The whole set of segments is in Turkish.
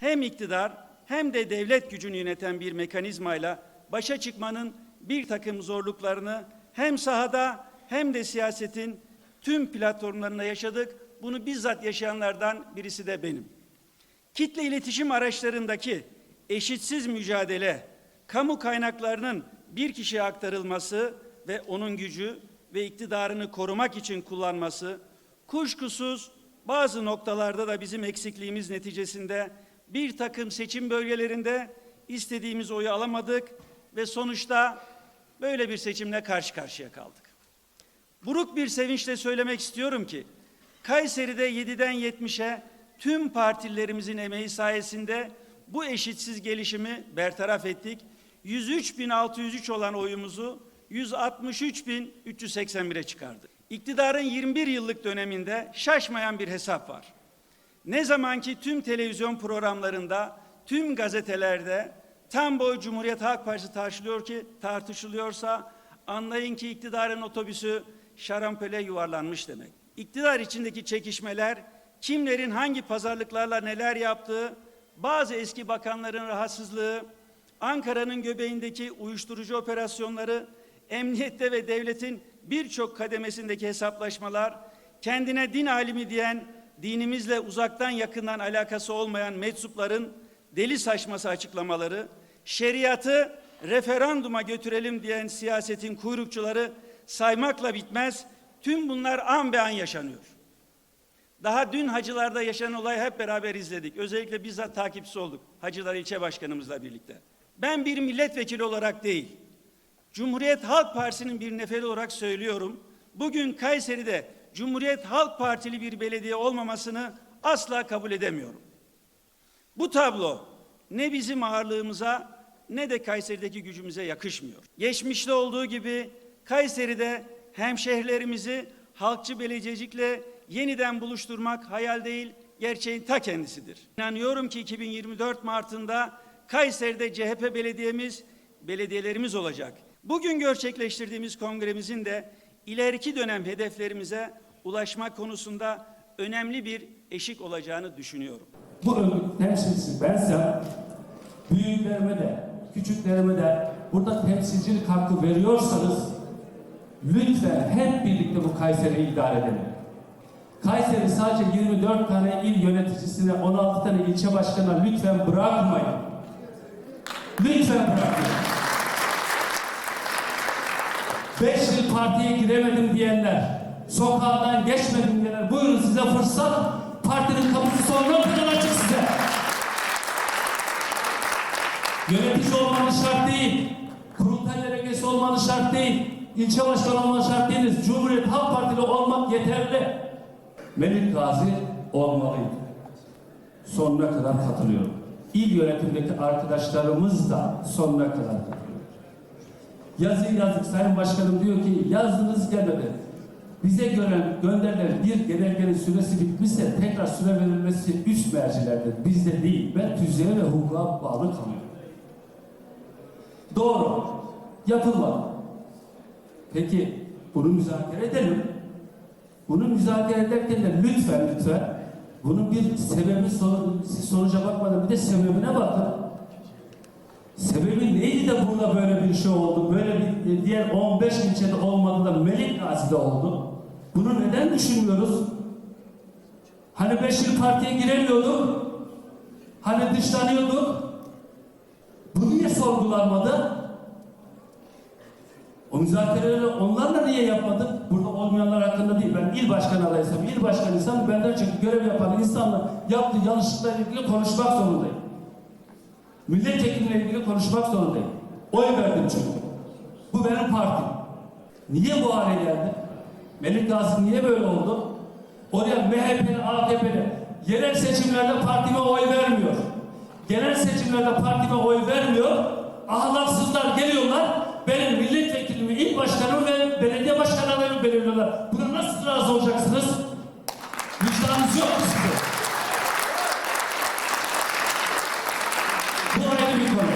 hem iktidar hem de devlet gücünü yöneten bir mekanizmayla başa çıkmanın bir takım zorluklarını hem sahada hem de siyasetin tüm platformlarında yaşadık. Bunu bizzat yaşayanlardan birisi de benim. Kitle iletişim araçlarındaki eşitsiz mücadele, kamu kaynaklarının bir kişiye aktarılması ve onun gücü ve iktidarını korumak için kullanması, kuşkusuz bazı noktalarda da bizim eksikliğimiz neticesinde bir takım seçim bölgelerinde istediğimiz oyu alamadık ve sonuçta böyle bir seçimle karşı karşıya kaldık. Buruk bir sevinçle söylemek istiyorum ki Kayseri'de 7'den 70'e tüm partilerimizin emeği sayesinde bu eşitsiz gelişimi bertaraf ettik. 103.603 olan oyumuzu 163.381'e çıkardık. İktidarın 21 yıllık döneminde şaşmayan bir hesap var. Ne zamanki tüm televizyon programlarında, tüm gazetelerde tam boy Cumhuriyet Halk Partisi tartışılıyor ki tartışılıyorsa anlayın ki iktidarın otobüsü şarampole yuvarlanmış demek. İktidar içindeki çekişmeler, kimlerin hangi pazarlıklarla neler yaptığı, bazı eski bakanların rahatsızlığı, Ankara'nın göbeğindeki uyuşturucu operasyonları, emniyette ve devletin birçok kademesindeki hesaplaşmalar, kendine din alimi diyen, dinimizle uzaktan yakından alakası olmayan meczupların deli saçması açıklamaları, şeriatı referanduma götürelim diyen siyasetin kuyrukçuları saymakla bitmez. Tüm bunlar an be an yaşanıyor. Daha dün hacılarda yaşanan olayı hep beraber izledik. Özellikle bizzat takipçisi olduk. Hacılar ilçe başkanımızla birlikte. Ben bir milletvekili olarak değil, Cumhuriyet Halk Partisi'nin bir neferi olarak söylüyorum. Bugün Kayseri'de Cumhuriyet Halk Partili bir belediye olmamasını asla kabul edemiyorum. Bu tablo ne bizim ağırlığımıza ne de Kayseri'deki gücümüze yakışmıyor. Geçmişte olduğu gibi Kayseri'de hemşehrilerimizi halkçı belediyecilikle yeniden buluşturmak hayal değil, gerçeğin ta kendisidir. İnanıyorum ki 2024 Mart'ında Kayseri'de CHP belediyemiz, belediyelerimiz olacak. Bugün gerçekleştirdiğimiz kongremizin de ileriki dönem hedeflerimize ulaşmak konusunda önemli bir eşik olacağını düşünüyorum. Bu temsilcisi bensem büyüklerime de küçüklerime de burada temsilcilik hakkı veriyorsanız lütfen hep birlikte bu Kayseri'yi idare edelim. Kayseri sadece 24 tane il yöneticisine 16 tane ilçe başkanına lütfen bırakmayın. Lütfen bırakmayın. 5 yıl partiye giremedim diyenler, sokağdan geçmedim diyenler, buyurun size fırsat, partinin kapısı sonuna kadar açık size. Yönetici olmanız şart değil, kurultay delegesi olmanız şart değil, ilçe başkanı olmanız şart değiliz. Cumhuriyet Halk Partili olmak yeterli. Melik Gazi olmalıydı. Sonuna kadar katılıyorum. İl yönetimdeki arkadaşlarımız da sonuna kadar katılıyor. Yazı yazdık Sayın Başkanım diyor ki yazdınız gelmedi. Bize gören gönderilen bir genelgenin süresi bitmişse tekrar süre verilmesi üst mercilerde bizde değil. Ben tüzüğe ve hukuka bağlı kalıyorum. Doğru. Yapılmadı. Peki bunu müzakere edelim. Bunu müzakere ederken de lütfen lütfen bunun bir sebebi siz sonuca bakmadan bir de sebebine bakın. Sebebi neydi de burada böyle bir şey oldu? Böyle bir diğer 15 ilçede olmadı da Melik Gazi'de oldu. Bunu neden düşünmüyoruz? Hani 5 yıl partiye giremiyorduk? Hani dışlanıyorduk? Bu niye sorgulanmadı? O müzakereleri onlarla niye yapmadık? Burada olmayanlar hakkında değil. Ben il başkanı adaysam, il başkanıysam benden çünkü görev yapan insanla yaptığı yanlışlıklarla ilgili konuşmak zorundayım. Milletvekiline ilgili konuşmak zorundayım. Oy verdim çünkü. Bu benim partim. Niye bu hale geldi? Melik Gazi niye böyle oldu? Oraya MHP'li, AKP'li yerel seçimlerde partime oy vermiyor. Genel seçimlerde partime oy vermiyor. Ahlaksızlar geliyorlar. Benim milletvekilimi, il başkanımı ve belediye başkan adayımı belirliyorlar. Buna nasıl razı olacaksınız? Vicdanınız yok mu sizin? Bu ayrı bir konu.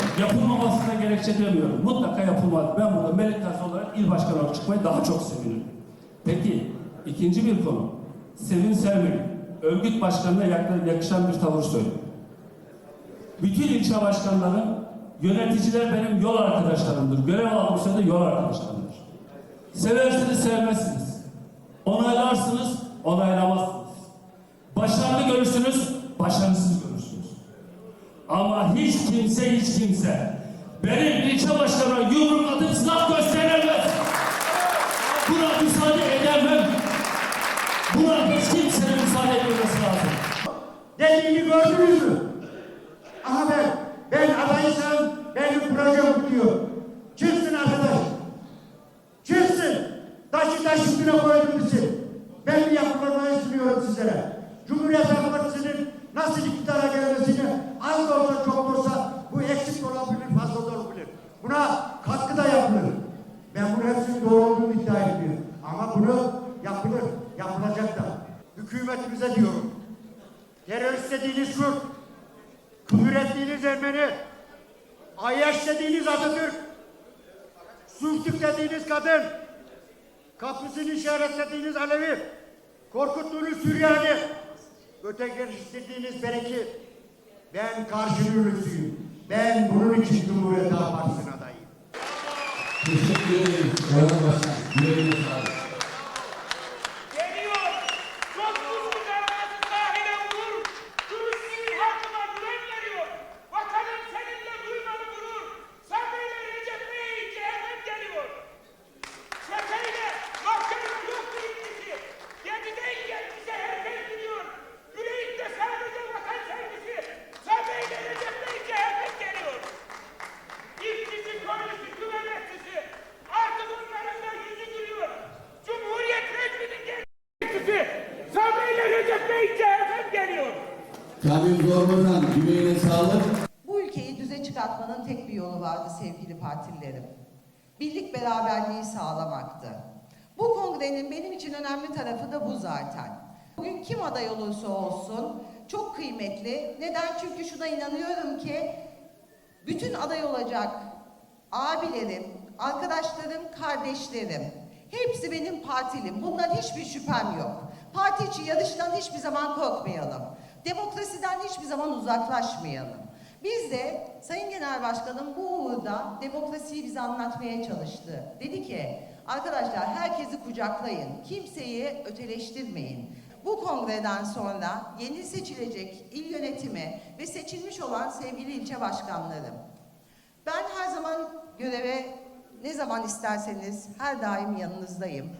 Demiyorum. Mutlaka yapılmalı. Ben burada Melik Gazi olarak il başkanı olarak çıkmayı daha çok seviyorum. Peki, ikinci bir konu. Sevin Selvi, örgüt başkanına yakışan bir tavır söylüyor. Bütün ilçe başkanları, yöneticiler benim yol arkadaşlarımdır. Görev almışsa da yol arkadaşlarımdır. Seversiniz, sevmezsiniz. Onaylarsınız, onaylamazsınız. Başarılı görürsünüz, başarısız görürsünüz. Ama hiç kimse hiç kimse benim ilçe başkanıma yumruk atıp silah gösteremez. Buna müsaade edemem. Buna hiç kimsenin müsaade etmemesi lazım. Dediğini gördünüz mü? Aha ben, ben adaysam benim projem bitiyor. Çıksın arkadaş. Çıksın. Taşı taş üstüne koydum bizi. Ben bir yapılanmayı sunuyorum sizlere. Cumhuriyet Halk Partisi'nin nasıl iktidara gelmesini az da olsa çok da olsa bu eksik olabilir, fazla da olabilir. Buna katkı da yapılır. Ben bunun hepsinin doğru olduğunu iddia etmiyorum. Ama bunu yapılır, yapılacak da. Hükümetimize diyorum. Terörist dediğiniz Kürt, küfür ettiğiniz Ermeni, Ayyaş dediğiniz Atatürk, Sultuk dediğiniz kadın, kapısını işaretlediğiniz Alevi, korkuttuğunuz Süryani, ötekileştirdiğiniz Bereki, ben karşı yürüsüyüm. Ben bunun için Cumhuriyet Halk Partisi'nin adayıyım. Teşekkür ederim. Kamil Zorba'dan yüreğine sağlık. Bu ülkeyi düze çıkartmanın tek bir yolu vardı sevgili partililerim. Birlik beraberliği sağlamaktı. Bu kongrenin benim için önemli tarafı da bu zaten. Bugün kim aday olursa olsun çok kıymetli. Neden? Çünkü şuna inanıyorum ki bütün aday olacak abilerim, arkadaşlarım, kardeşlerim hepsi benim partilim. Bundan hiçbir şüphem yok. Parti içi yarıştan hiçbir zaman korkmayalım. Demokrasiden hiçbir zaman uzaklaşmayalım. Biz de Sayın Genel Başkanım bu uğurda demokrasiyi bize anlatmaya çalıştı. Dedi ki arkadaşlar herkesi kucaklayın, kimseyi öteleştirmeyin. Bu kongreden sonra yeni seçilecek il yönetimi ve seçilmiş olan sevgili ilçe başkanlarım, ben her zaman göreve ne zaman isterseniz her daim yanınızdayım.